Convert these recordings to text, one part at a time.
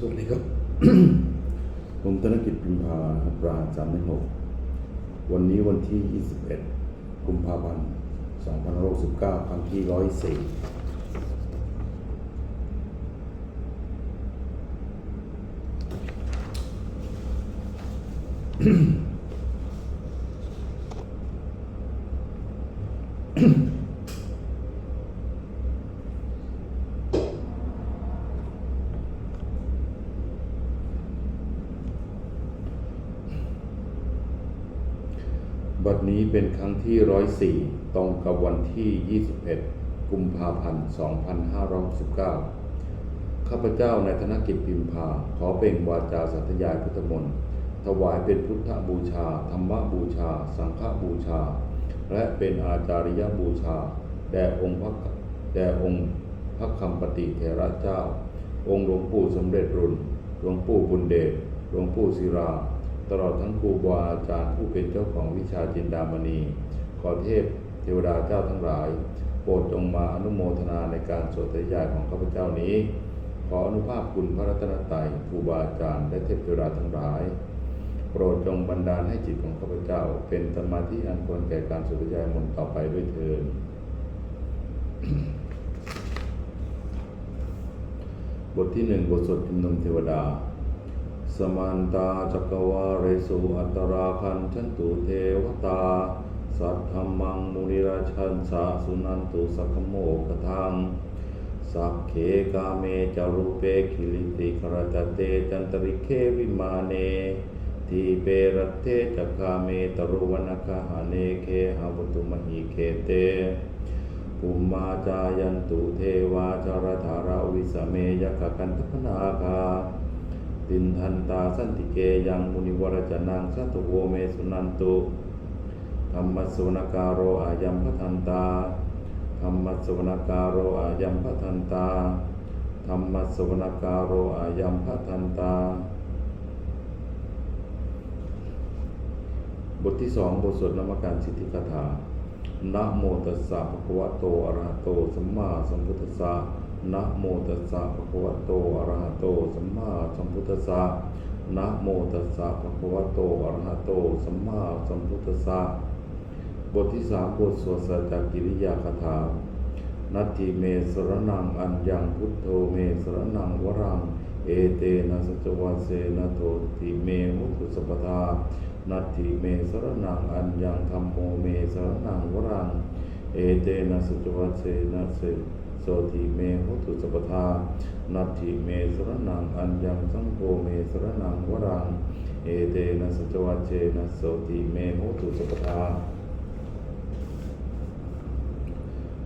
สวัสดีครับ ผมธนกิจพิมพาปราสามหกวันนี้วันที่ 21 กุมภาพันธ์2569ครั้งที่104 บัดนี้เป็นครั้ง ที่ 104 ตรงกับวันที่ 21 กุมภาพันธ์ 2519ข้าพเจ้าในธนกิจพิมพา ขอเป็นวาจาสัตยายพุทธมนต์ถวายเป็นพุทธบูชา ธรรมบูชา สังฆบูชา และเป็นอาจาริยบูชา แด่องค์พระแด่องค์พระคำปฏิเถระเจ้า องค์หลวงปู่สมเด็จรุ่น หลวงปู่บุญเดช หลวงปู่ศิรา ตลอดทั้งครูบาอาจารย์ผู้เป็นเจ้าของวิชาจินดามณี ขอเทพเทวดาเจ้าทั้งหลาย โปรดจงมาอนุโมทนาในการสวดทยายของข้าพเจ้านี้ ขออนุภาพคุณพระรัตนตรัยครูบาอาจารย์และเทพเทวดาทั้งหลาย โปรดจงบันดาลให้จิตของข้าพเจ้า เป็นสมาธิอันควรแก่การสวดทยายมนต์ต่อไปด้วยเถิดบทที่หนึ่งบทสวดชุมนุมเทวดา สมันตาจักวาเรสุอัตราคันชันตุเทวตา สัทธมมังมุนิราชันสาสุนันตุสักโมกทังสักเขกาเมจารุเปคิลิติครตเตจันตริเควิมาเนทีเปรตเทจักาเมตรุวนคหาเนเคหาวุตุมหิเคเตปุมมาจายันตุเทวาจารธาราวิสเมยกกันทพนาคาตินทันตาสันติเกยังมุนิวรจนังสัตโวเมสุนันตุ รรมสวนการโรอายัมพทันตาธรรมสวนการโรอายัมพทันตาธรรมสวนการโรอายัมพทันตา บทที่สองบทสวดนามการสิทธิคาถานะโมตัสสะภะคะวะโตอะระหะโตสัมมาสัมพุทธัสสะนะโมตัสสะภะคะวะโตอะระหะโตสัมมาสัมพุทธัสสะนะโมตัสสะภะคะวะโตอะระหะโตสัมมาสัมพุทธัสสะ บทที่สามบทสวดสัจจกิริยาคาถานัตถิเมสรนังอัญญังพุทโธเมสรนังวรัง เอเตนะสัจวัเสนะโทติเมหุตุสัพพทานัตถิเมสรนังอัญญังธรรมโมเมสรนังวรัง เอเตนะสัจวัเสนะเสโสติเมหุตุสัพพทานัตถิเมสรนังอัญญังสังโฆเมสรนังวรัง เอเตนะสัจวัเสนะโสติเมหุตุสัพพทา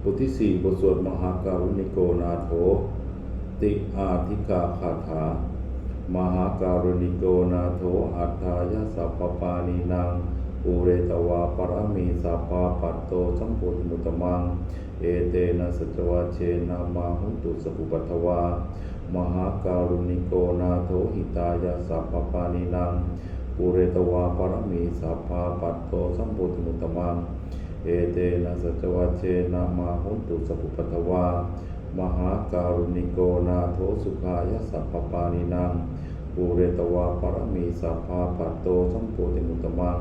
บทที่สี่บทสวดมหาการุณิโกนาโถ ติอาธิกาคาถา มหาการุณิโกนาโถอัฏฐายาสัพปานีนางปูเรตวาปรมีสัพพาปัตโตสัมปุตมุตมัง เอเตนะสัจวาเชนามาหุตุสปุปัทวามหาการุณิโกนาโถหิตายาสัพพปานีนางปูเรตวาปรมีสัพพาปัตโตสัมปุตมุตมัง เอเตนะสัจวัชเชนะมาหุนตุสัพพัทวามหาการุณิโกนาโทสุขายสัพพปานินางปูเรตวาปรมีสัพพาปัตโตสัมโพธิมุตมัง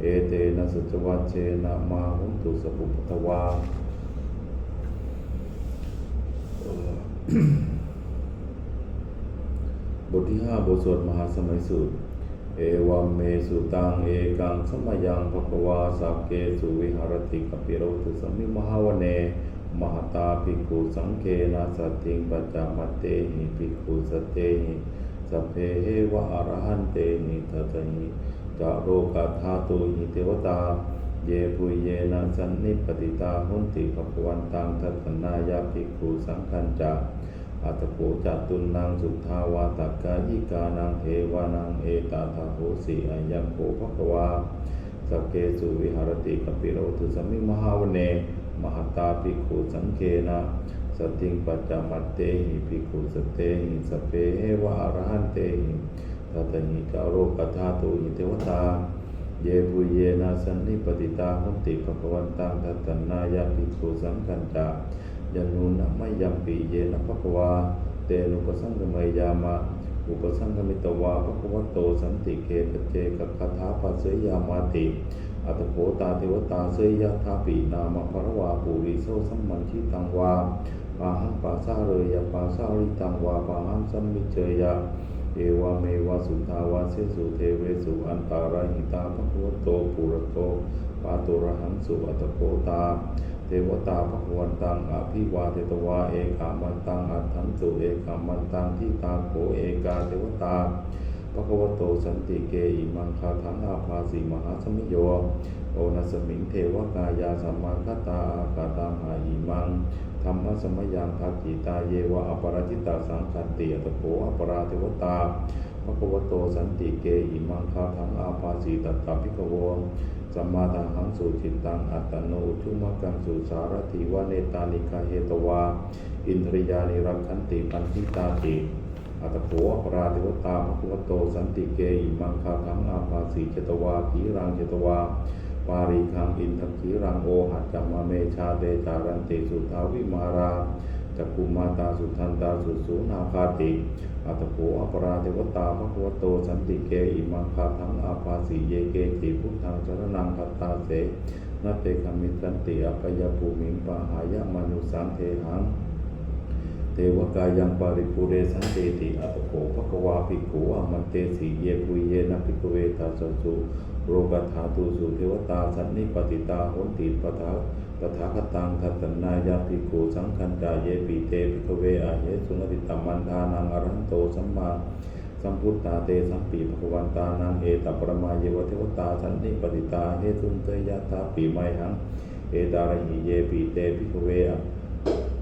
เอเตนะสัจวัชเชนะมาหุนตุสัพพัทวาบทที่ห้าบทสวดมหาสมัยสูตร เอวัมเมสุตังเอกังสมยังภควาสักเกสุวิหารติกปิโรตุสมิมหาวเนมหตาภิกขุสังเคนะสติงปัจจามเตหิภิกขุสตเตหิสัพเพเหวะอรหันเตหิทัตหิจะโรกัธาตุหิเทวตา เยปุเยนะสันนิปติตาหุนติภควันตังทัตตนายาภิกขุสังคัญจา อัตโกจัตุนางสุทาวาตักกายิกานางเอวานังเอตาทาโหสีอัญญังโกภควาสเกสุวิหารติกปิโรตุสมิมหาวเน มหตาภิกขุสังเคนะสติงปัจจามัตเตหิภิกขุสตเตหิสพเพเอวะอรหันเตหิทัตหิจาโรกัธาตุหิเทวตา เยปุเยนะสันนิปติตาหุนติภควันตังทัตตนายาภิกขุสังคัญจา ยันนุนะมะยัมปีเยนะภควาเตนุปสังกมยามะอุปสังคมิตวาภควโตสันติเกตเจกคาถาปัสยามาติอัตโขตาเทวตาเสยยะทาปีนามภรวาปุริโสสัมมันชิตังวาปาหังปาสาเรยปาสาริตังวาปาหังสัมมิเจยะเอวาเมวะสุทาวาเสสุเทเวสุอันตาราหิตาภควโตปุรโตปาตุระหังสุอัตโกตา เทวตาภควันตังอภิวาเทตวาเอกามันตังอัตถังสุเอกามันตังที่ตาโขเอกาเทวตาภควโตสันติเกอิมังคาถังอาภาสีมหาสมิโยโอนัสมิงเทวกายาสัมมาคตาอากาตาหาอิมังธรรมสมยังทักขิตาเยวะอปราจิตาสังคันติอัตโขอปราเทวตา ภควโตสันติเกอิมังคาทังอาภาสีตัตตาภิกขโวสัมมาทังหังสุจิตตังอัตโนอุชุมกังสุสารติวะเนตานิกาเหตวา อินทริยานิรักขันติปันทิตาติอัตโขอปราเทวตาภควโตสันติเกอิมังคาทังอาภาสีเจตวาขีรังเจตวาปาริคังอินทขีรังโอหัจจมเมชาเตจารันติสุทาวิมาราจักกุมาตาสุทันตาสุสูนาคาติ อัตโขอปราเทวตาภควโต สันติเกอิมังคาทังอาภาสีเยเกติพุทธังสรนังคัตตาเสนาเตคามิสันติอปยภูมิงปะหายะมนุสังเทหังเทวกายังปาริปุเรสันเตติอัตโขภควาภิกขุอามันเตสีเยปุเยนะภิกเวทาสสุโรกัธาตุสุเทวตาสันนิปติตาโหนติปทา ตถาคตังทัตนายาภิกขุสังคัญจายเยปิเตภิกเวอาเหสุนติตัมมันทานังอรันโตสัมมาสัมพุทธาเตสัมปีภควันตานังเอตปรมาเยวเทวตาสันนิปติตาเหตุนเตยะทาปีไมหัง เอตาระหิเยปิเตภิกเวอะ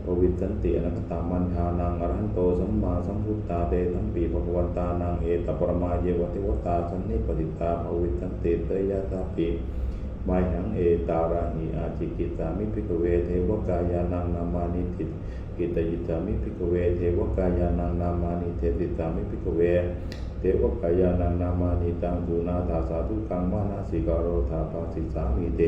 ปวิตันติอนัคตามันทานังอรหันโตสัมมาสัมพุทธาเตสัมปีภควันตานังเอตปรมาเยวติวตาสันนิปติตาภวิตันติเตยะตาปิ มายหังเอตาระหิอาจิกิตามิภิกเวเทวกายานังนามานิติกิตยิตามิภิกเวเทวกายานังนามานิเทติตามิภิกเวเทวกายานังนามานิตังดูนาตาสาธุกังมานาสิกาโรธาปาสิสามิเต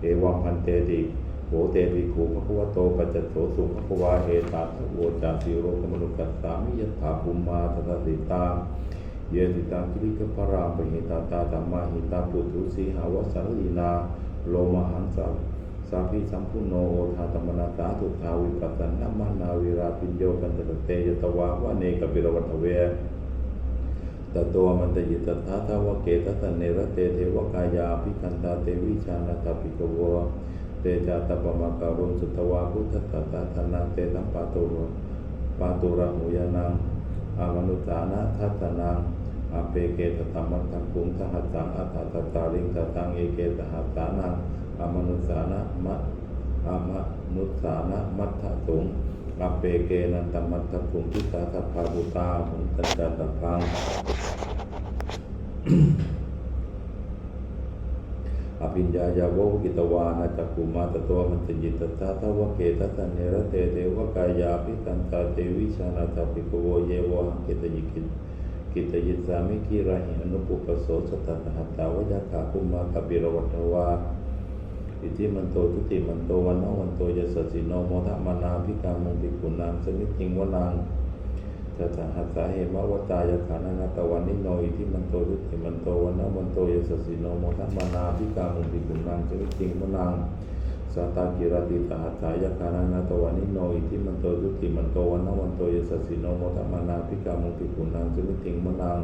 เอวังพันเตติโหเตปิคูภควโตปัจจโสสุภควาเอตาสโวจาสิโรกมนุกัสสามิยถาภูมมาทตติตา เยติตาคิริกพรามปหิตาตาธรรมาหิตาปุถุสีหาวสารลีนาโลมหังสาสาพิสัมพุโนโอทาตมนาตาทุทาวิปัสสนามานาวิราปิญโยกันตะเตยตวาวะเนกปิรวัตเวตโตมันตยิตถาทาวเกตตเนรเตเทวกายาภิคันตาเตวิชานาตาปิกโวเตจาตปมาการุสุตวาพุทธตตาธนาเตตัมปาตุรปาตุระหุยานัง อมนุตานะทัตนังอเปเกตธรรมัทังคุงทหัตังอัตตตาลิงตตังเอเกตหัตานังอมนุสานะมะอมนุสานะมัทธสุงอเปเกนันตมัตถคุงทิตาทภาบุตาหุนตัจจตพัง อภิญญายาวกิตวานาจักกุมาตตัวมันตจิตตาทวเกตตันเนรเตเทวกายาภิกันตาเทวิชานาตาภิกโวเยวหังกิตยิกิตกิตยิสามิกิราหิอนุปุปโสสตตหัตตาวยาขาคุมาตปิรวัตวาอิติมันโตทุติมันโตวันนวันโตยสสสิโนโมทมานาภิกามุงภิกุนางสมิติงวนัง จะจะหัสสาเหมาวตายาขานาตวันนิโนอิทิมันโตรุติมันโตวันนวันโตยสสิโนโมทัมมานาพิกามุปิกุนังจวิจิงมนังสาตากิรติตาหัสสายาขานาตวันนิโนอิทิมันโตรุติมันโตวันนวันโตยสสิโนโมทัมมานาพิกามุปิกุนังจวิจิงมนัง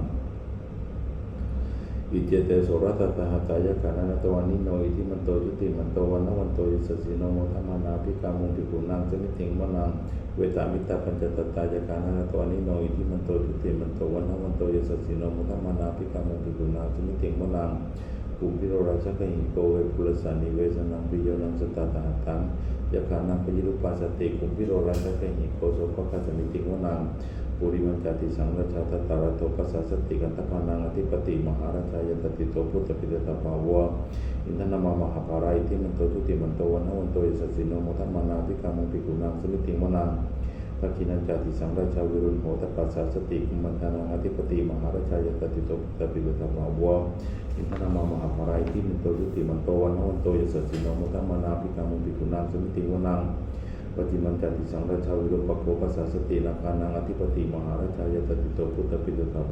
อิเจเตโสรัตตาหัตายกานาตวันนิโนอิทิมันโตยุติมันโตวันนวันโตยสสสิโนโมทัมมานาภิกามุปิกุนังจวิจิงมนังเวตามิตาปัญจตตายกานาตวานิโนอิทิมันโตทุติมันโตวันนวันโตยสสสิโนมุทัมานาภิกามุปิกุณาสมิติงมนังกุมพิโรราชกหิโกเวปุรสานิเวสนังปิโยนังสตตาตหัตังยะขานังปยิรุปัสสติกุมพิโรราชกหิโกโสภคัสมิติงมนัง ปุริมันจติสังรชาตตาระโตปัสสสติกันตพานังอธิปติมหาราชายตติโตพุทธปิเดต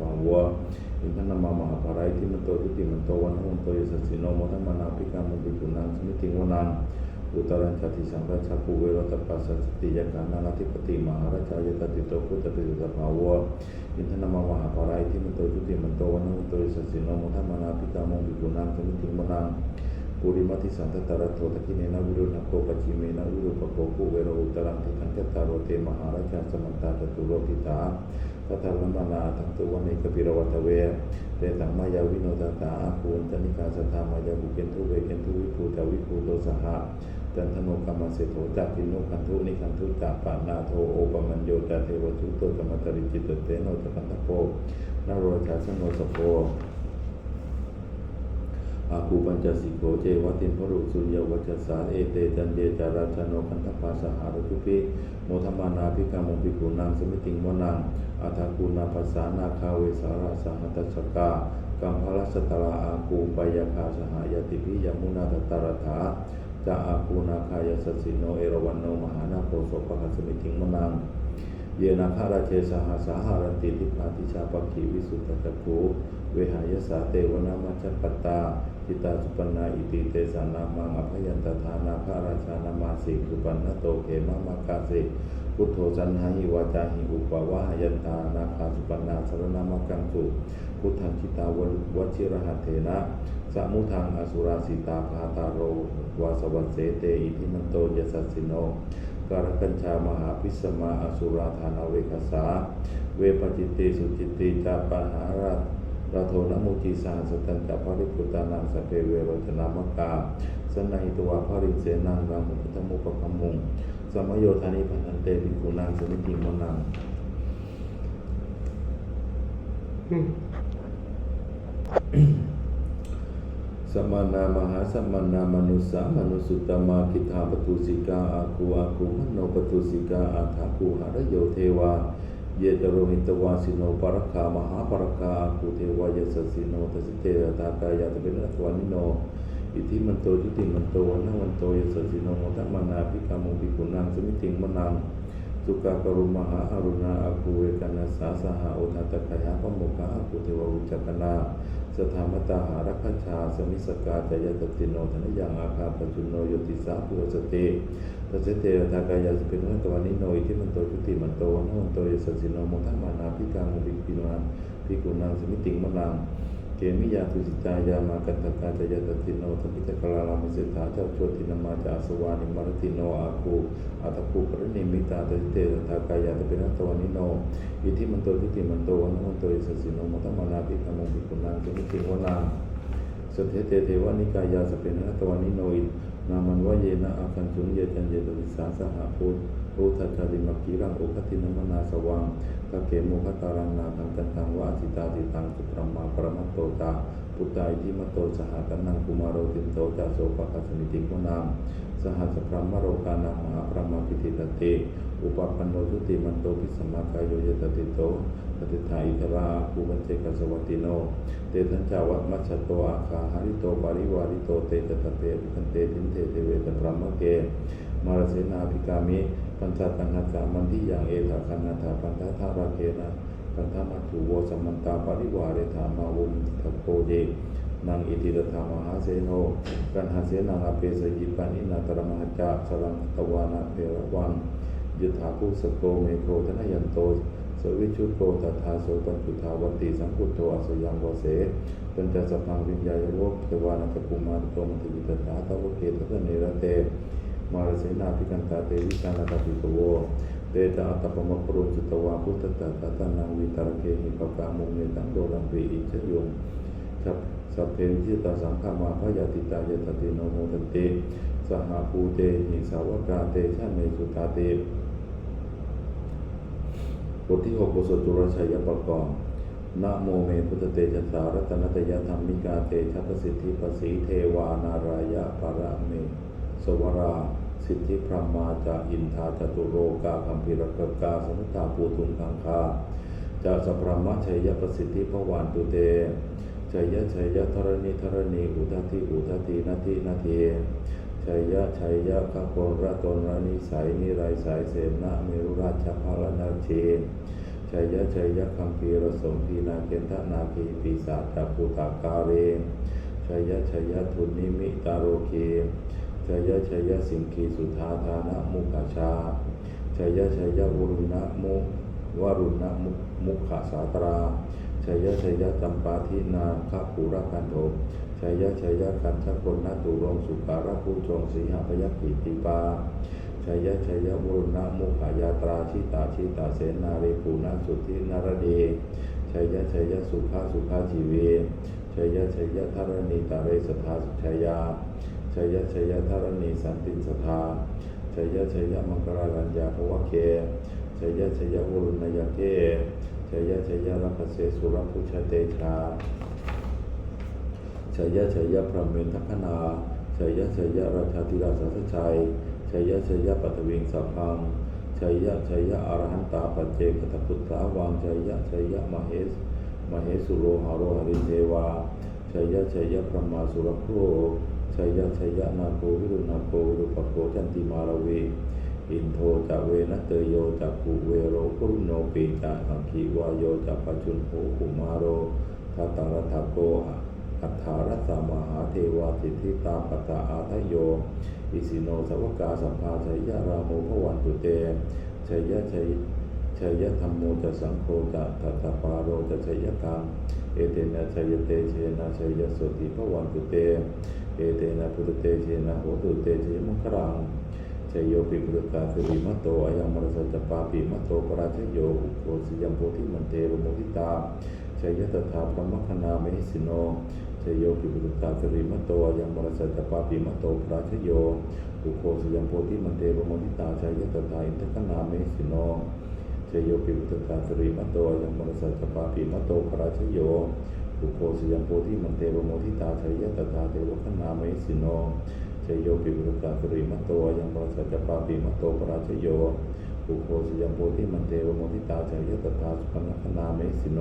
ภาวะอินทนามามหาภาราอิทิมันโตทุติมันโตวันนวันโตยสัสสิโนมุทัมมานาภิกามุปิกุณาสมิติงมนังทักขินันจาติสังราชาวิรุณโหตปัสสะสติกุมันธานังอธิปติมหาราชายตติโตตปิโตตภาวะอินทนามามหาภารายที่มันโตยุติมันโตวันนวันโตยสัสสิโนมุทัมมานาภิกามุปิกุณาสมิติวนังปฏิมันจันติสังราชาวิรุปโภปัสสะสตินาคานังอธิปติมหาราชายตติโตพุทธปิตุตาภาวะอินทนามามหาภารายทิมันโตทุติมันโตวันวันโตยสัสสิโนโมทัมมานาภิกามุปิกุนังสมิติงวนังอุตรัญชาติสังราชาภูเวรตปัสสสติยาการนาธิปติมหาราชายตติโตพุทธปิตุตภาวะอินทนามามหาปารายที่มันโตจุติมันโตวันนโตยสัสสิโนมุทัมมานาภิกามงบิกุนังสมิติมนัง ปุริมัติสันตตระโทตะกิเนนะวิรุณโกปจิเมนะวิรุปโกภูเวโรอุตรังทิทังจตารโรเตมหาราชาสมันตาจตุโรติตาตถาลมนาทังตุวันเอกปิรวัตเวเตตังมายาวิโนตตาอาภูนตนิกาสธามายาบุเกนทุเวเกนทุวิภูตวิภูโตสหะจันทโนกรรมเสโถจักขินุคันทุนิคันทุจักปะนาโทโอปมัญโยจเทวทุโตกรรมตริจิตเตโนจกันตโพนโรชาสโนสโพ อาคูปัญจสิโกเจวัตินพรุสุญญวัจสาเอเตจันเจจาราชโนคันทปาสหารทุพิโมธมานาภิกามงภิกุนางสมิติงวนังอัฏคูนาภาษานาคาเวสาราสหัตสกากัมพลสตราอาคูปยาคาสหายติพิยมุนาตตารถาจะอาคูนาคายสสิโนเอราวันโนมหานาโพโสปะหัสมิทิงมนังเยนาคาราเชสหาสาหารันติทิพาติชาปกิวิสุทธจักขุเวหายสาเตวนามัจจปตา ทิตาสุปนาอิติเตสานามังอภยันตทานาคาราชานามาสิกุปันนโตเขมามากาสิพุทโธสันหาหิวาจาหิอุปวาหยันตานาคาสุปนาสรณามกังสุพุทธังชิตาววชิรหัตเถนะสมุทังอสุราสิตาภาตาโรวาสวัสเสเตอิทิมันโตยสัสสิโนการกัญชามหาพิสมาอสุราธานาเวคสาเวปจิตติสุจิตติจาปหารา ราโทนมุจีสหัสตัญจาภริพุตานังสเพเวโรจนามกาสนัยตัวาภริเสนังรังมุตตมุปกมุงสมโยธานิพันธันเตปิกุนังสมิติมนังสมานามหาสมานามนุสามนุสุตมาคิธาปตุสิกาอาคูอาคูมโนปตุสิกาอาถาคูหารโยเทวา เยตโรหิตวาสิโนปรคามหาปรคาอาคูเทวายสสิโนทสิเตตากายาตเป็นอัตวานิโน อิทิมันโตจุติมันโตวันะวันโตยสสิโนมทัมานาพิกามุปิกุนังสมิติงมนังสุกากรุมหาอรุณาอาคูเวกนาสาสหาอุทัตขยะปโมกาอาคูเทวอุจจกนา สถามตาหารักชาสมิสกาจายตติโนธนยังอาคาปจุโนโยติสาปุสเตตเสเตระทากายาสเปนุตวานิโนอิทิมันโตจุติมันโตวันโนวันโตยสัสสิโนมุทัมานาพิกามุบิปินันพิกุนังสมิติงมลัง เกมิยาตุสิตายามากันตกาจยตติโนทปิตกลาลามิเสถาเจ้าโชตินมาจาสวานิมารติโนอาคูอัตคูปรินิมิตาตติเตระทากายาตเปนะตวานิโนอิทิมันโตทิติมันโตวันโนวันโตยสัสสิโนโมทัมมานาภิกามุบิกุนังสมิติงวนังสเทเตเทวานิกายาสเปนะตวานิโนอินามันวะเยนะอาคันจุนเยจันเยตวิสาสหาพุทโอทัจจาริมักกีรังโอคตินมนาสวังตะเกโมคตารังนาทังกันตังวะจิตาติตังสุปรมาปรมัตโตตาพุทธาอิทิมัตโตสหกันนังกุมารโรตินโตจาโสปะคัสมิติโกนามสหัสพรหมโรกานังมหาพรหมปิติตเตอุปปันโนทุติมันโตพิสมากายโยยตติโตปฏิทาอิทราภูบันเจกสวัติโน เตทัญจาวัมัชโตอาคาหาริโตปาริวาริโตเตจตเตปิคันเตทินเตเทเวตพรหมเก มารเสนาภิกามิ ปัญจตังหัสามันทิยังเอถาคันนาถาปันทธาราเคนะปันธมัตถุโวสมันตาปาริวาเรธามาวุมทัพโพเยนางอิติรธามหาเสโนกันหาเสนาอาเปสยิปานินาตรมหจาสลังตวานาเทระวันยุทธาภูสโกเมโคธนยันโตสวิชุโกตัทาโสปัญจุทาวันติสังกุตโตอัสยังวเสปัญจสพังวิญญาโวกเทวานัตกุมารโตมติวิตถาตวเกตตะเนระเต มารเสนาภิกันตาเตวิชานาตปิโกโวเตจาอัตตปมะปรุจตวาพุทธตตาตานังวิตารเกหิปกามุเนตังโดรัมปีอิจยงสัพสัพเพวิตาสังฆามาพยาติตายตติโนโมทันเตสหาภูเตหิสาวกาเตชะเมสุตาเตบทที่หกบทสวดจุลชัยประกอบนะโมเมพุทธเตชะสารัตนตยธรรมิกาเตชะปสิทธิปสีเทวานารายะปะระเม สวรา สิทธิพรหมาจาอินทาจตุโรกาคัมพิรกกาสมุทธาปูทุงคังคาจะสัพรหมชัยยประสิทธิพระวานตุเตชัยยะชัยยะธรณีธรณีอุทาติอุทาตินาทีนาทีชัยยะชัยยะข้าพลรตนรนิสัยนิไรสายเสนาเมรุราชพารนาเชนชัยยะชัยยะคัมภีรสมพีนาเกนทนาคีปีศาจภูตากาเรชัยยะชัยยะทุนนิมิตาโรเค ชัยยะชัยยะสิงคีสุธาธานะมุขชาชัยยะชัยยะวรุณะมุวรุณะมุมุขสาตราชัยยะชัยยะตัมปาทินาคภูรกันโทชัยยะชัยยะกันชกลนาตุรงสุการะผู้จงสีหพยัคขีติปาชัยยะชัยยะวรุณะมุขายาตราชิตาชิตาเสนารีปูนาสุทธินารเดชัยยะชัยยะสุขาสุขาชีเวชัยยะชัยยะธารณีตาเรสทาสุชัยยา ชัยยะชัยยะธารณีสันติสทาชัยยะชัยยะมังคลารัญญาภวเคชัยยะชัยยะวรุณยเกชัยยะชัยยะรัพเสสุรพุชเตชาชัยยะชัยยะพระเมนทัคนาชัยยะชัยยะราชาธิราชสัชัยชัยยะชัยยะปัทวิงสัพพังชัยยะชัยยะอรหันตาปัจเจกตพุทธาวังชัยยะชัยยะมเหสมเหสุโรหาโรหริเทวาชัยยะชัยยะพระมาสุรโค ชัยยะชัยยะนาโควิรุณาโควิรุปโคจันติมาราเว อินโทจะเวนะเตโยจะกุเวโรกุรุโนปีจะอังคีวายโยจะปัจจุนโหกุมาโรทัตตังรัตถโกอะอัฏฐารัสมหาเทวาติทิตาปตาอาทโย อิสิโนสวกาสัมภาชัยยะราโมภวันตุเตชัยยะชัยชัยยะธรรมโมจะสังโฆจะทัตตปาโรจะชัยยะกรรมเอเตนะชัยเตเชนะชัยยะสติภวันตุเต เอเตนะพุทธเตเชนะโหตุเตเชมังครังชโยปิปุตตาสิริมัตโตอายังมรสจปาปิมัตโตปราชโยอุโคสิยัมโพธิมันเตรโมทิตาชัยตถาพระมคณาเมหิสิโนชโยปิปุตตาสิริมัตโตอายังมรสจปาปิมัตโตปราชโยอุโคสิยัมโพธิมันเตรโมทิตาชัยตถาอินทคณาเมหิสิโนชโยปิปุตตาสิริมัตโตอายังมรสจปาปิมัตโตปราชโย อุโคสยัมโพธิมันเตรโมทิตาชัยยะตถาเทวคณามิสิโนชยโยปิบุตตาสริมัตโตยังบรสัจจปาปิมัตโตปราชโยอุโคสยังโพธิมันเทวโมทิตาชัยยตถาสุปนคนาเมสิโน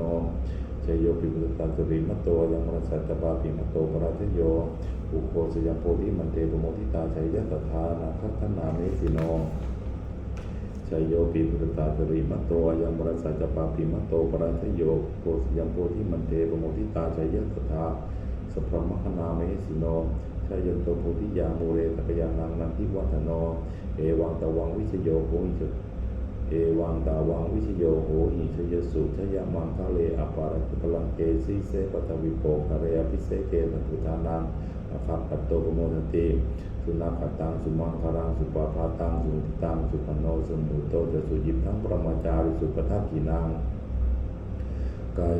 ชยโยปิบุตตาสริมัตโตยังบรสัจจปาปิมัตโตปราชโยอุโคสยังโพธิมันเทวโมทิตาชัยยตถานาคคนาเมสิโน ชัยโยปิบุตตาสริมัตโตยังบรสัจปาปิมัตโตปราชโยโพสยังโพธิมันเทปโมทิตาชัยยตถาสัพพมคนาเมสิโนชายันโตโพธิยาโมเรตกยานังนันทิวัฒโน เอวังตะวังวิชโยโกอิจ เอวังตาวังวิชโยโหหิชยสุชยมังคะเลอปารัตพลังเกสีเสปตวิโปกะเรอภิเสเกตัตุทานังอคัปปัตโตปโมทติสุนัขตังสุมังคารังสุปาพาตังสุติตังสุปนโนสมุโตจะสุยิบทั้งประมาจาริสุปทักกินังกาย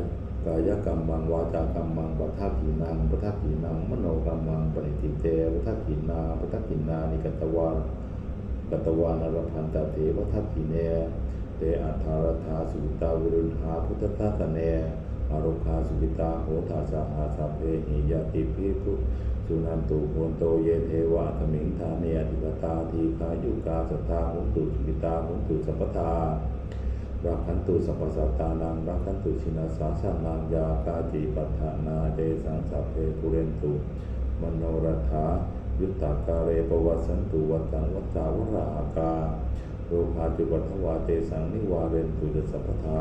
กายกรรมังวาจากรรมังปัทกินังปัทกินังมโนกรรมังปณิทิเตปัทกินาปัทกินานิกตวาน กตวานรพันตเถปัทกิเนเตอัฏฐารธาสุวิตาวิรุณหาพุทธทาสเนอารุคาสุวิตาโหทาสาอาสาเพหิยาติพิภุสุนันตุโหนโตเยเทวะธมิงธาเนอธิปตาทีคายุกาสตาหุนตุสุวิตาหุนตุสัพพทารักขันตุสัพพสัตตานังรักขันตุชินาสาสานังยากาจิปัฏฐานาเดสังสัพเพปุเรนตุมโนรัฐา ยุตตากาเรปวัสสันตุวัตังวัตาวราหากาโรคาจุปัฏฐวาเตสังนิวาเรนตุยสัพพทา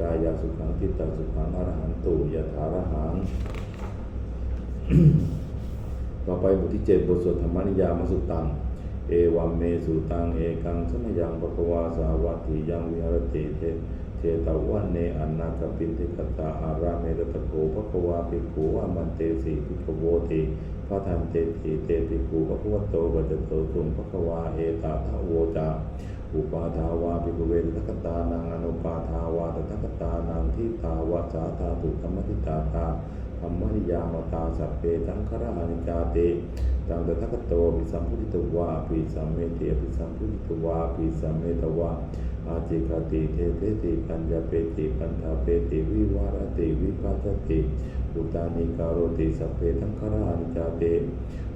กายาสุขังทิตตาสุขังอรหันตุยถารหังต่อไปบทที่เจ็ดบทสวดธรรมนิยามสุตตัง เอวัมเมสุตัง เอกังสมยังปะกวาสาวัตถิยังวิหรติเท เตวันเนอันนากปินทิกตาอาราเมรตโกปะกวาภิกขุอามันเตสีภิกขโวติพระทันเตติเตภิกขุปะกวโตวัจโตตุมปะกวาเอตาทะโวจาอุปาทาวาภิกเวทกตานังอนุปาทาวาตถกตานังทิตาวาสาธาตุธรรมทิตาตาธรรมนิยามตาสัพเพสังขรานิจาติตังตถาคตโตปิสัมพุทธิตวาปิสัมเมติปิสัมพุทธิตวาปิสัมเมตวา อาจิคติเทเทติปัญญาเปติปัญญาเปติวิวารติวิปัสสติอุตานิการโรติสัพเพทั้งครานิจาเต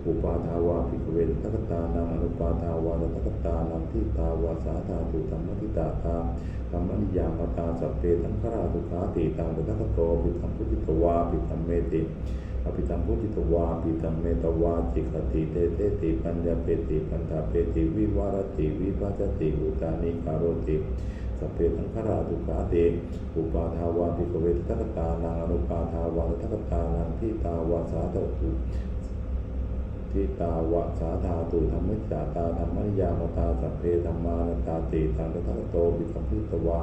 อุปาทาวาภิกขเวทัคตานังอนุปาทาวาตถกตานังทิตาวาสาธาตุธรรมทิตาตาธรรมนิยามตาสัพเพทั้งคราทุขาติตังตถาคตโตปิสัมพุทธิตวาปิสัมเมติ อภิธรรมพุทธิตวาอภิธรรมเมตวาจิกติเตเตติปัญญาเปติปัญญาเปติวิวารติวิปัจติอุตานิการติสพเพทังคราทุกาเตอุปาทาวาภิกเวทัคตานังอนุปาทาวาทัคตานังทิตาวาสาตุทิตาวะสาธาตุธรรมิจาตาธรรมนิยามตาสัพเพธรรมานตาติตังทัตโตวิสัมพิตวา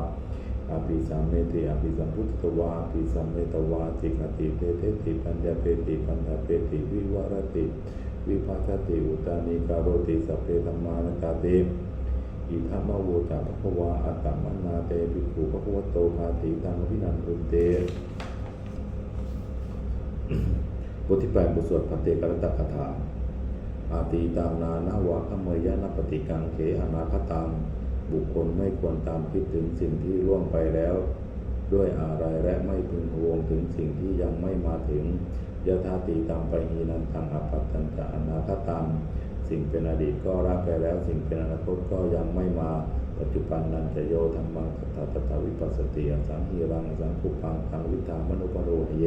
อภิสัมเมติอภิสัมพุทธวาอภิสัมเมตวาจิกติเตเตติปัญญาเปติปัญญาเปติวิวารติวิภัชติอุตานิการโรติสัพเพธรรมานตาเตอิทัมมโวตาภควาอัตตมนาเตภิกขุภควโตภาติตังวินันตุเตบทที่แปดบทสวดพันเตกรตกถาอาตีตามนานาวะขเมยานปฏิกังเขอนาคตัง บุคคลไม่ควรตามคิดถึงสิ่งที่ล่วงไปแล้ว ด้วยอะไรและไม่พึงพวงถึงสิ่งที่ยังไม่มาถึงยะธาตีตามไปหีนันตังอปัตตัญจะอนาคตังสิ่งเป็นอดีตก็รับไปแล้ว สิ่งเป็นอนาคตก็ยังไม่มาปัจจุบันนันจะโยธรรมังตถาตาวิปัสสติอสังฮีรังอสังคุปังตังวิธามนุปโรหเย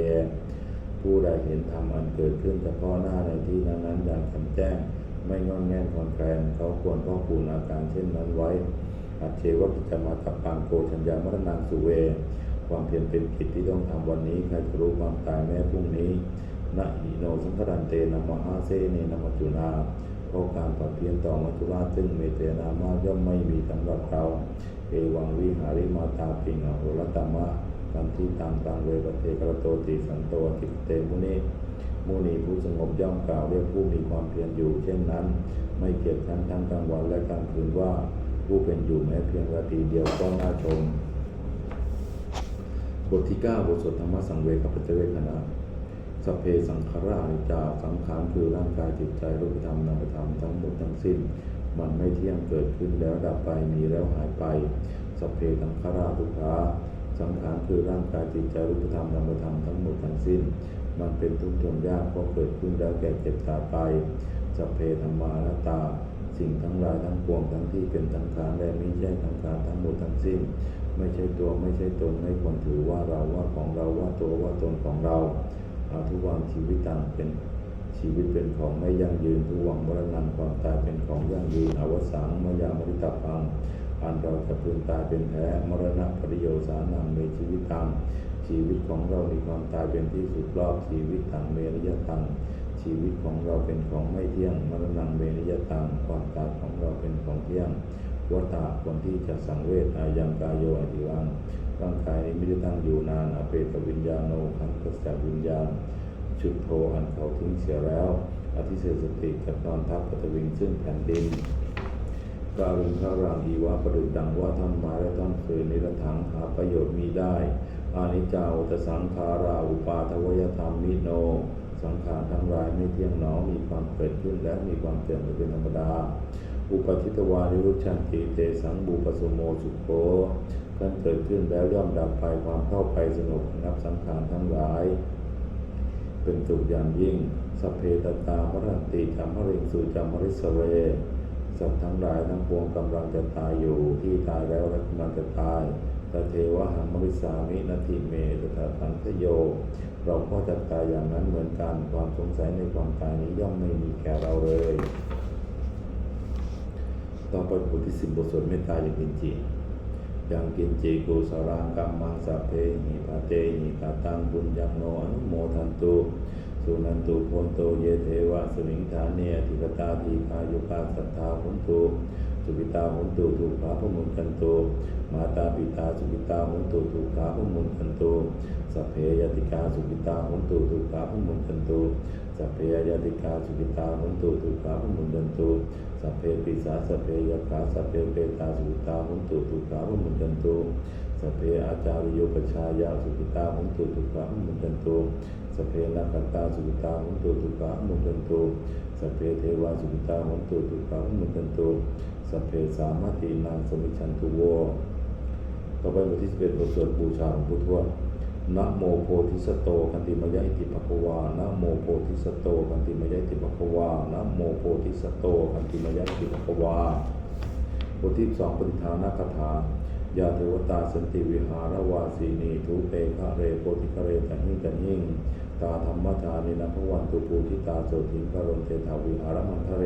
ผู้ใดเห็นธรรมอันเกิดขึ้นเฉพาะหน้าในที่นั้นๆอย่างแจ่มแจ้ง ไม่งอนแง่นคอนแคลนเขาควรพ่อคูณอาการเช่นนั้นไว้ อัจเชวพิจมาตปังโกชัญญามรณังสุเว ความเพียรเป็นกิจที่ต้องทำวันนี้ใครจะรู้ความตายแม้พรุ่งนี้นะหิโนสังครันเตนะมหาเซเนนะมัจจุนาเพราะการปรับเพียนต่อมัจจุราชซึ่งเมเตนามากย่อมไม่มีสำหรับเราเอวังวิหาริมาตาปิงอโหรตมะกันที่ตามตังเวปเทกรโตติสันโตติเตมุนีมุนีผู้สงบย่อมกล่าวเรียกผู้มีความเพียรอยู่ เช่นนั้น ไม่เกียดชั้นทั้งกลางวันและกลางคืนว่า ผู้เป็นอยู่แม้เพียงนาทีเดียวก็น่าชม บทที่ 9 บทสวดธรรมสังเวกปัจเจเวคณะสพเพสังขารานิจาสังขารคือร่างกายจิตใจรูปธรรมนามธรรมทั้งหมดทั้งสิ้น มันไม่เที่ยงเกิดขึ้นแล้วดับไปมีแล้วหายไปสพเพสังขาราทุกขาสังขารคือร่างกายจิตใจรูปธรรมนามธรรมทั้งหมดทั้งสิ้น มันเป็นทุกข์ทนยากเพราะเกิดขึ้นแล้วแก่เจ็บตายไปสพเพธรรมานัตตา สิ่งทั้งหลายทั้งปวงทั้งที่เป็นทั้งขารและไม่ใช่ทั้งขารทั้งหมดทั้งสิ้น ไม่ใช่ตัวไม่ใช่ตนไม่ควรถือว่าเราว่าของเราว่าตัวว่าตนของเราอาทุกวันชีวิตต่างเป็นชีวิตเป็นของไม่ยั่งยืนทุกวังมรณะความตายเป็นของยั่งยืนอวสังมายามริตาปังอันเราจะพึงตายเป็นแท้มรณะปริโยสานังในชีวิตตังชีวิตของเรามีความตายเป็นที่สุดรอบชีวิตตังเมริยตัง ชีวิตของเราเป็นของไม่เที่ยงมรณงเวนิยตังความตายของเราเป็นของเที่ยงวัฏฏะคนที่จะสังเวชอายังกายโยอธิวังร่างกายนี้ไม่ได้ตั้งอยู่นานอเปตวิญญาโนขันธสัจวิญญาณชุดโทอันเขาทิ้งเสียแล้ว อธิเสสติกับนอนทับปฐวิงซึ่งแผ่นดินกาลุนพระรามดีว่าประดุจดังว่าท่อนม้และท่อนฟืนนิรถังหาประโยชน์มีได้ อานิจจาอุตสังขาราอุปาทวยธรรมมิโน สังขารทั้งหลายไม่เที่ยงหนอมีความเกิดขึ้นและมีความเปลี่ยนไปเป็นธรรมดา อุปทิตวานิรุชันติเตสังบูปสมโมสุโขการเกิดขึ้นแล้วย่อมดับไปความเข้าไปสงบนับสังขารทั้งหลาย เป็นสุขอย่างยิ่ง สัพเพตตามรันติธรรมริงสุจามริสเรสัตว์ทั้งหลายทั้งปวงกำลังจะตายอยู่ที่ตายแล้วและกำลังจะตายตเทวะหังมริสามินาทิเมตถาตันทโย เราก็จะตายอย่างนั้นเหมือนกันความสงสัยในความตายนี้ย่อมไม่มีแก่เราเลยต่อไปบทที่สิบบทสวดเมตตาอย่างเป็นจริงยังกินจีกุสรังกัมมังสัพเพหิปาเตหิตาตังบุญญังโนอนุโมทันตุสุนันตุพนโตเยเทวะสมิงฐานเนอธิปตาทีคายุกาสัทธาหุนตุ สุปิตาหุนตุถูกขาพมุนกันโตมาตาปิตาสุปิตาหุนตุถูกขาพมุนกันโตสัพเพยติกาสุปิตาหุนตุถูกขาพมุนกันโตสัพเพยติกาสุปิตาหุนตุถูกขาพมุนกันโตสัพเพปิสาสัพเพยกขาสัพเพเปตาสุปิตาหุนตุถูกขาพมุนกันโต สัพเพอาจาริโยปชายาสุปิตาหุนตุถูกขาพมุนันโตสพเพนาคันตาสุขิตาหุนตุทุกขามุนันโตสพเพเทวาสุขิตาหุนตุทุกขามุนันโตสพเพสามาตินางสมิชันตุโวต่อไปบทที่สิบเอ็ดบทสวดบูชาหลวงปู่ทวนะโมโพธิสโตคันติมยะอิติภควานะโมโพธิสโตคันติมยะอิติภควานะโมโพธิสโตคันติมยะอิติภควาบทที่สองปฏิฐานาคถา ยาเทวตาสันติวิหารวาสีนีทุเปฆะเรโพธิคเรตหิงกันหิงตาธรรมทานินะพวันตุปูทิตาโสติงกรณเทถาวิหารมันทะเร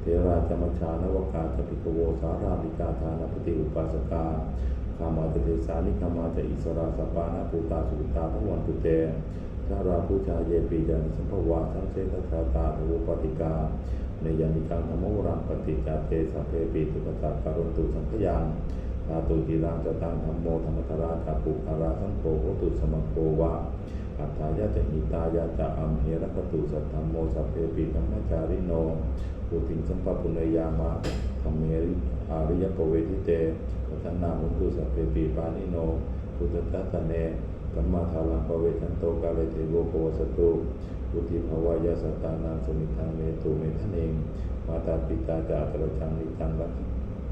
เทราจมชานวกาจปิกโวสารามิกาทานปฏิอุปาสกาขามาจเทสานิขามาจะอิสราสปานาปูตาสุตาพวันตุเตทาราภูชาเยปีจันสัมภวาทั้งเชตชาตาอุปติกาในยานิกังธรรมวรังปฏิจาเตสัพเพปีตุปตาการนตุสังขยังาตุจีรังจะตังธรรมโมธรรมทราจาปุอาราสังโฆโหตุสมังโกวาอัตถายะจะหิตายะจะอัมเหระกตุสัทธรรมโมสัพเพปีธรรมจาริโนปุถิงสัมปปุเนยามะธรรมเมริอาริยปเวทิเตปัตนาหุนตุสัพเพปีปานิโนพุทธตัตเนกัมมาทาลังปเวทันโตกาเลเทโวโกสตุปุติภวายาสตตานังสมิทังเมตุเมทะเนงมาตาปิตาจาตระจังนิจังรั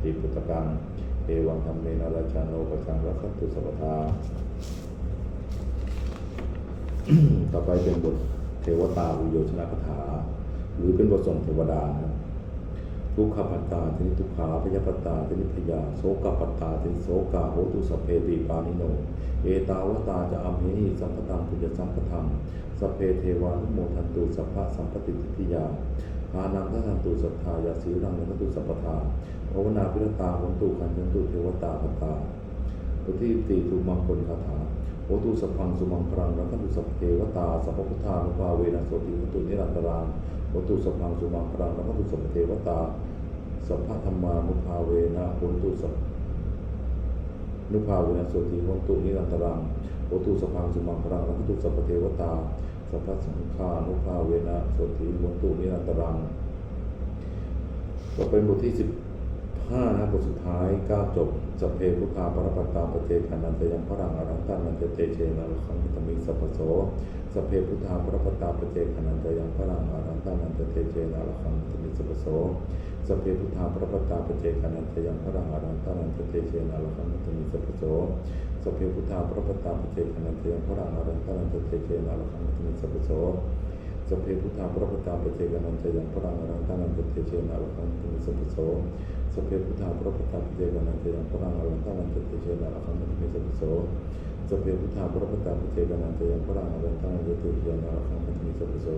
ติปุตตะกัง เอวังธรรมเมนราชาโนปชังรักขันตุสัพทาต่อไปเป็นบทเทวตาวิโยชนะคาถา หรือเป็นบทส่งเทวดานะทุกขปัตตาทินิทุกขาพยาปัตตาทินิพยาโสกปัตตาทินิโสกาโหตุสัพเพปีปานิโน เอตาวตาจะอัมเหหิสัมปตังปุญญสัมปทังสเพเทวานุโมทันตุสัพพะสัมปติทิยา อานังทัทันตุสัทธายาสีรังนันตุสัพพทาภาวนาพิรตาหนตุขันยันตุเทวตาคตาปฏิติทุมังคลคาถาโอตุสัพพังสุมังครังรันตุสัพเทวตาสัพพุทธานุภาเวนะโสติหตุนิรันตรังโอตุสัพพังสุมังครังรันตุสัพเทวตาสัพพะธรรมานุภาเวนะโหนตุสัพนุภาเวนะโสติหตุนิรันตรังโอตุสัพพังสุมังครังรักขันตุสัพเทวตา สัพพะสังฆานุภาเวนะโสติหนตุนิรันตรังก็เป็นบทที่15นะบทสุดท้ายก้าจบสัพเพพุทธาปรปัตตาปเจกานันตยังพระรังอรังตันนันเตเตเชนะละคังมิตมิสัพโสสัพเพพุทธาปรปัตตาปเจกานันตยังพระรังอรังตันนันเตเตเชนะละคังมิตมิสัพโส สพเพพุทธาประปัตตาปเจกานันตยังพระรังอรังตันนันเตเตเชนะละคังมิตมิสัพพโสสพเพพุทธาประปัตตาปเจกานันตยังพระรังอรังตันนันเตเตเชนะละคังมิตมิสัพพโสสพเพพุทธาประปตาปเจกานันจะยังพรังอรังตานันจะเตเชนะละคังตุมิสัพพโสสพเพพุทธาประปตาปเจกานันจะยังพรังอรังตานันจะเตเชนะละคังตุมิสัพพโสสพเพพุทธาประปตาปเจกานันจะยังพรังอรังตานันจะเตเชนะละคังตุมิสัพพโส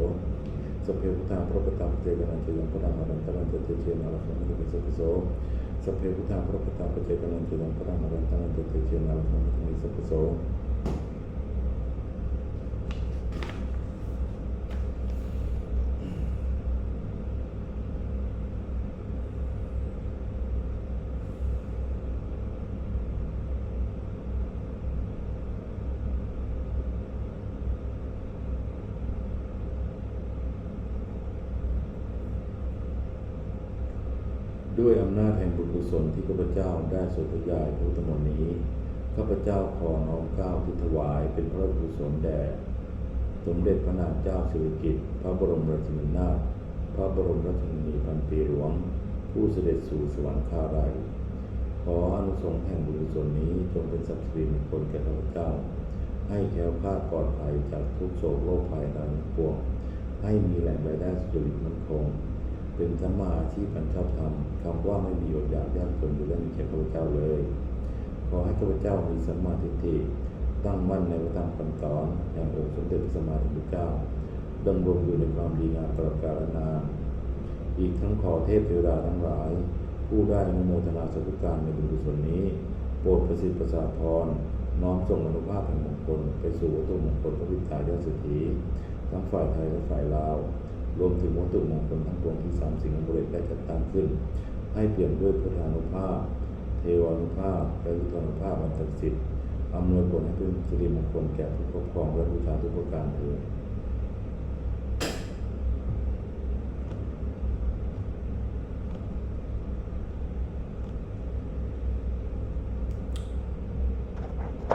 ភាពថាប្រកតាមទេកណាជាយ៉ាងប្រមាណតាមទេជាណាលក្នុងនេះគឺសោសភាពថាប្រកតាមទេកណាជាយ៉ាងប្រមាណតាមទេជាណាលក្នុងនេះគឺសោ ศลที่ข้าพเจ้าได้สธยายพุทธมนต์นี้ข้าพเจ้าขอน้อมเก้าวที่ถวายเป็นพระกุศลแด่สมเด็จพระนางเจ้าสิริกิติ์พระบรมราชินีนาถพระบรมราชินีพันปีหลวง ผู้เสด็จสู่สวรรคาลัยขออนุสงส์แห่งบุญกุศลนี้จงเป็นสัพสิริมงคลแก่ข้าพเจ้า ให้แค้วคลาดปลอดภัยจากทุกโศกโรคภัยนั้นปวงให้มีแหล่งรายได้สุจริตมั่นคง เป็นสัมมาอาชีพอันชอบธรรมคำว่าไม่มีอดอยากยากจนอยู่ได้มีแก่ข้าพเจ้าเลย ขอให้ข้าพเจ้ามีสัมมาทิฏฐิตั้งมั่นในพระธรรมคำสอนแห่งองค์สมเด็จพระสัมมาสัมพุทธเจ้าดำรงอยู่ในความดีงามตลอดกาลนานอีกทั้งขอเทพเทวดาทั้งหลาย ผู้ได้นโมทนาสาธุการในบุญกุศลนี้ โปรดประสิทธิ์ประสาทพรน้อมส่งอนุภาพแห่งมงคล ไปสู่วัตถุมงคลพระวิทายาสิทธิทั้งฝ่ายไทยและฝ่ายลาว รวมถึงวัตถุมงคลทั้งปวงที่สามสิ่งอันบริได้จัดตั้งขึ้น ให้เปลี่ยนด้วยพุทธานุภาพ เทวานุภาพและวิทานุภาพอันศักดิ์สิทธิ์อำนวยผลให้เป็นสิริมงคลแก่ผู้ปกครองและบูชาทุกประการเถิด